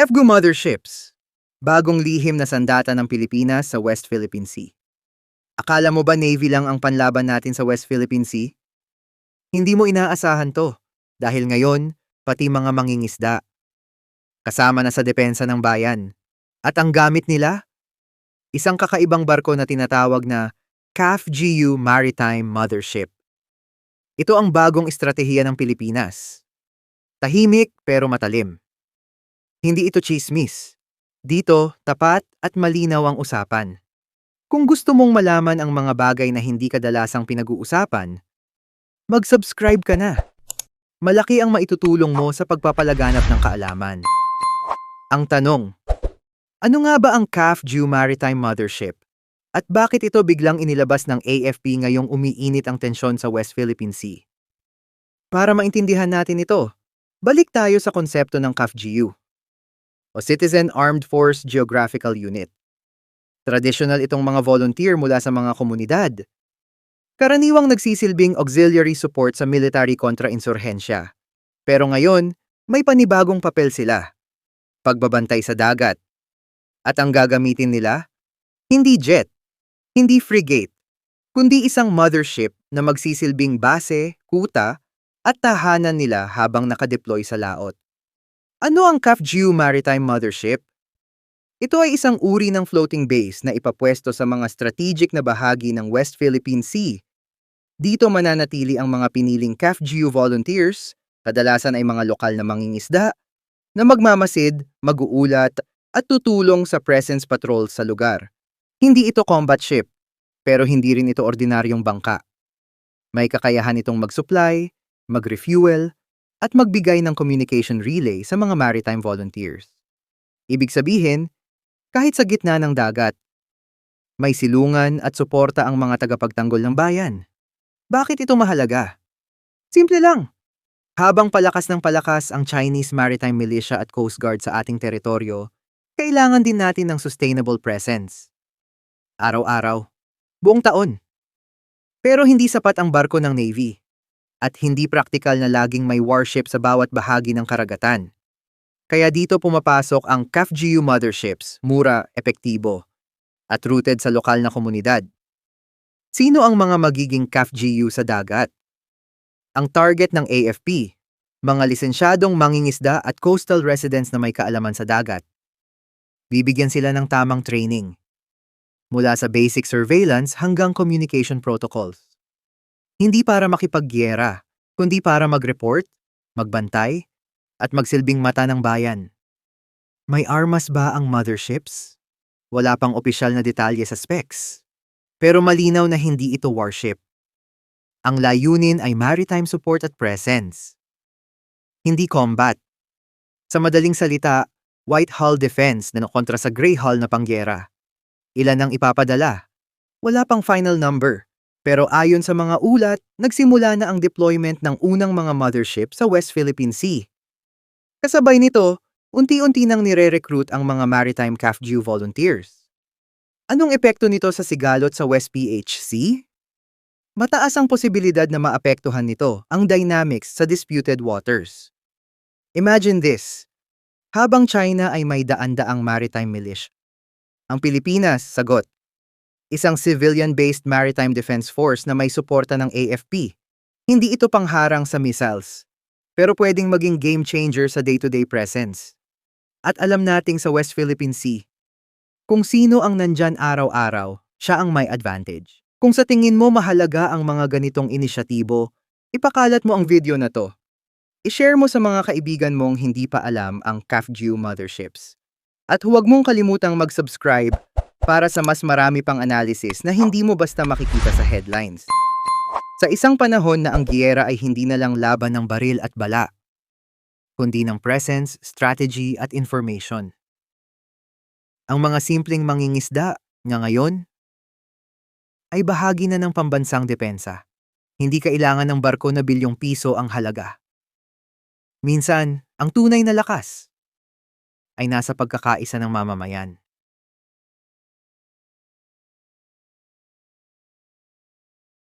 FGU Motherships, bagong lihim na sandata ng Pilipinas sa West Philippine Sea. Akala mo ba Navy lang ang panlaban natin sa West Philippine Sea? Hindi mo inaasahan to dahil ngayon pati mga mangingisda. Kasama na sa depensa ng bayan. At ang gamit nila? Isang kakaibang barko na tinatawag na CAF GU Maritime Mothership. Ito ang bagong estratehiya ng Pilipinas. Tahimik pero matalim. Hindi ito chismis. Dito, tapat at malinaw ang usapan. Kung gusto mong malaman ang mga bagay na hindi kadalasang pinag-uusapan, mag-subscribe ka na. Malaki ang maitutulong mo sa pagpapalaganap ng kaalaman. Ang tanong, ano nga ba ang CAF Jew Maritime Mothership? At bakit ito biglang inilabas ng AFP ngayong umiinit ang tensyon sa West Philippine Sea? Para maintindihan natin ito, balik tayo sa konsepto ng CAFGU o Citizen Armed Force Geographical Unit. Traditional itong mga volunteer mula sa mga komunidad. Karaniwang nagsisilbing auxiliary support sa military kontra-insurhensya. Pero ngayon, may panibagong papel sila. Pagbabantay sa dagat. At ang gagamitin nila? Hindi jet, hindi frigate, kundi isang mothership na magsisilbing base, kuta, at tahanan nila habang nakadeploy sa laot. Ano ang CAFGU Maritime Mothership? Ito ay isang uri ng floating base na ipapwesto sa mga strategic na bahagi ng West Philippine Sea. Dito mananatili ang mga piniling CAFGU volunteers, kadalasan ay mga lokal na mangingisda, na magmamasid, mag-uulat, at tutulong sa presence patrol sa lugar. Hindi ito combat ship, pero hindi rin ito ordinaryong bangka. May kakayahan itong mag-supply, mag-refuel, at magbigay ng communication relay sa mga maritime volunteers. Ibig sabihin, kahit sa gitna ng dagat, may silungan at suporta ang mga tagapagtanggol ng bayan. Bakit ito mahalaga? Simple lang. Habang palakas ng palakas ang Chinese Maritime Militia at Coast Guard sa ating teritoryo, kailangan din natin ng sustainable presence. Araw-araw, buong taon. Pero hindi sapat ang barko ng Navy at hindi praktikal na laging may warship sa bawat bahagi ng karagatan. Kaya dito pumapasok ang CAFGU motherships, mura, epektibo, at rooted sa lokal na komunidad. Sino ang mga magiging CAFGU sa dagat? Ang target ng AFP, mga lisensyadong mangingisda at coastal residents na may kaalaman sa dagat. Bibigyan sila ng tamang training. Mula sa basic surveillance hanggang communication protocols. Hindi para makipaggyera, kundi para mag-report, magbantay, at magsilbing mata ng bayan. May armas ba ang motherships? Wala pang opisyal na detalye sa specs. Pero malinaw na hindi ito warship. Ang layunin ay maritime support at presence. Hindi combat. Sa madaling salita, white hull defense na kontra sa gray hull na pangyera. Ilan ang ipapadala? Wala pang final number. Pero ayon sa mga ulat, nagsimula na ang deployment ng unang mga mothership sa West Philippine Sea. Kasabay nito, unti-unti nang nire-recruit ang mga maritime CAFGU volunteers. Anong epekto nito sa sigalot sa West PHC? Mataas ang posibilidad na maapektuhan nito ang dynamics sa disputed waters. Imagine this, habang China ay may daan-daang maritime militia. Ang Pilipinas, sagot. Isang civilian-based maritime defense force na may suporta ng AFP. Hindi ito pangharang sa missiles, pero pwedeng maging game changer sa day-to-day presence. At alam nating sa West Philippine Sea, kung sino ang nandyan araw-araw, siya ang may advantage. Kung sa tingin mo mahalaga ang mga ganitong inisyatibo, ipakalat mo ang video na to I-share mo sa mga kaibigan mong hindi pa alam ang CAFGU motherships. At huwag mong kalimutang mag-subscribe para sa mas marami pang analysis na hindi mo basta makikita sa headlines. Sa isang panahon na ang giyera ay hindi na lang laban ng baril at bala, kundi ng presence, strategy at information. Ang mga simpleng mangingisda nga ngayon ay bahagi na ng pambansang depensa. Hindi kailangan ng barko na bilyong piso ang halaga. Minsan, ang tunay na lakas ay nasa pagkakaisa ng mamamayan.